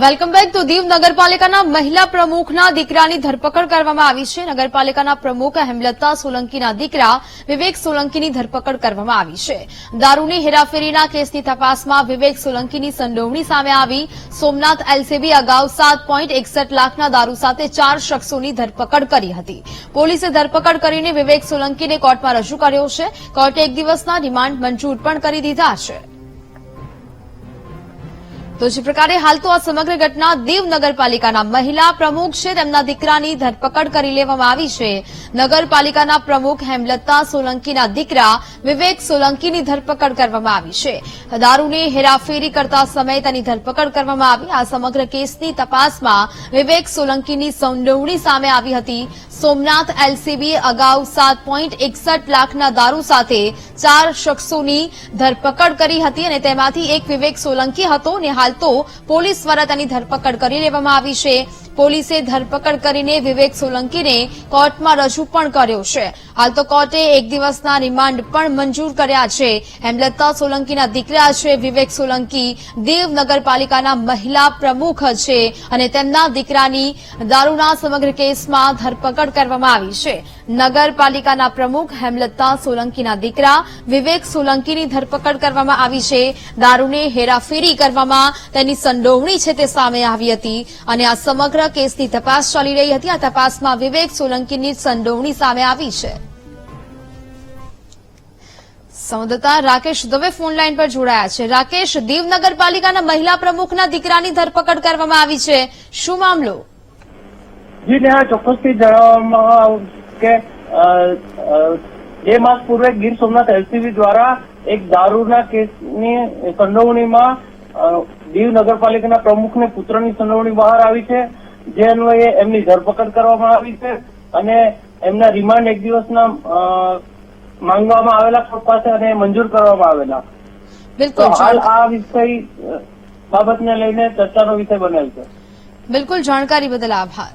Welcome back તો દીવ નગરપાલિકાના મહિલા પ્રમુખના દીકરાની ધરપકડ કરવામાં આવી છે. નગરપાલિકાના પ્રમુખ હેમલતા સોલંકીના દીકરા વિવેક સોલંકીની ધરપકડ કરવામાં આવી છે. દારૂની હેરાફેરીના કેસની તપાસમાં વિવેક સોલંકીની સંડોવણી સામે આવી. સોમનાથ એલસીબી અગાઉ સાત લાખના દારૂ સાથે ચાર શખ્સોની ધરપકડ કરી હતી. પોલીસે ધરપકડ કરીને વિવેક સોલંકીને કોર્ટમાં રજૂ કર્યો છે. કોર્ટે એક દિવસના રિમાન્ડ મંજૂર પણ કરી દીધા છે. તો જે પ્રકારે હાલ તો આ સમગ્ર ઘટના દીવ નગરપાલિકાના મહિલા પ્રમુખ છે. તેમના દીકરાની ધરપકડ કરી લેવામાં આવી છે. નગરપાલિકાના પ્રમુખ હેમલતા સોલંકીના દીકરા વિવેક સોલંકીની ધરપકડ કરવામાં આવી છે. દારૂની હેરાફેરી કરતા સમયે તેની ધરપકડ કરવામાં આવી. આ સમગ્ર કેસની તપાસમાં વિવેક સોલંકીની સંડોવણી સામે આવી હતી. સોમનાથ એલસીબી અગાઉ સાત પોઈન્ટ એકસઠ લાખના દારૂ સાથે ચાર શખ્સોની ધરપકડ કરી હતી અને તેમાંથી એક વિવેક સોલંકી હતો અને હાલ તો પોલીસ દ્વારા તેની ધરપકડ કરી લેવામાં આવી છે. પોલીસે ધરપકડ કરીને વિવેક સોલંકીને કોર્ટમાં રજૂ પણ કર્યો છે. હાલ તો કોર્ટે એક દિવસના રિમાન્ડ પણ મંજૂર કર્યા છે. હેમલતા સોલંકીના દીકરા છે વિવેક સોલંકી. દેવ નગરપાલિકાના મહિલા પ્રમુખ છે અને તેમના દીકરાની દારૂના સમગ્ર કેસમાં ધરપકડ કરવામાં આવી છે. નગરપાલિકાના પ્રમુખ હેમલતા સોલંકીના દીકરા વિવેક સોલંકીની ધરપકડ કરવામાં આવી છે. દારૂને હેરાફેરી કરવામાં તેની સંડોવણી છે તે સામે આવી હતી અને આ સમગ્ર કેસની તપાસ ચાલી રહી હતી. આ તપાસમાં વિવેક સોલંકીની સંડોવણી સામે આવી છે. સંવાદદાતા રાકેશ દવે ફોન લાઈન પર જોડાયા છે. રાકેશ દીવ નગરપાલિકાના મહિલા પ્રમુખના દીકરાની ધરપકડ કરવામાં આવી છે. શું મામલો? ચોક્કસથી બે માસ પૂર્વે ગીર સોમનાથ એલસીબી દ્વારા એક દારૂના કેસની સંડોવણીમાં દીવ નગરપાલિકાના પ્રમુખને પુત્રની સંડોવણી બહાર આવી છે. જે અન્વયે એમની ધરપકડ કરવામાં આવી છે અને એમના રિમાન્ડ એક દિવસના માંગવામાં આવેલા કોર્ટ પાસે અને મંજૂર કરવામાં આવેલા. બિલકુલ હાલ આ વિષય બાબતને લઈને ચર્ચાનો વિષય બનેલ છે. બિલકુલ જાણકારી બદલ આભાર.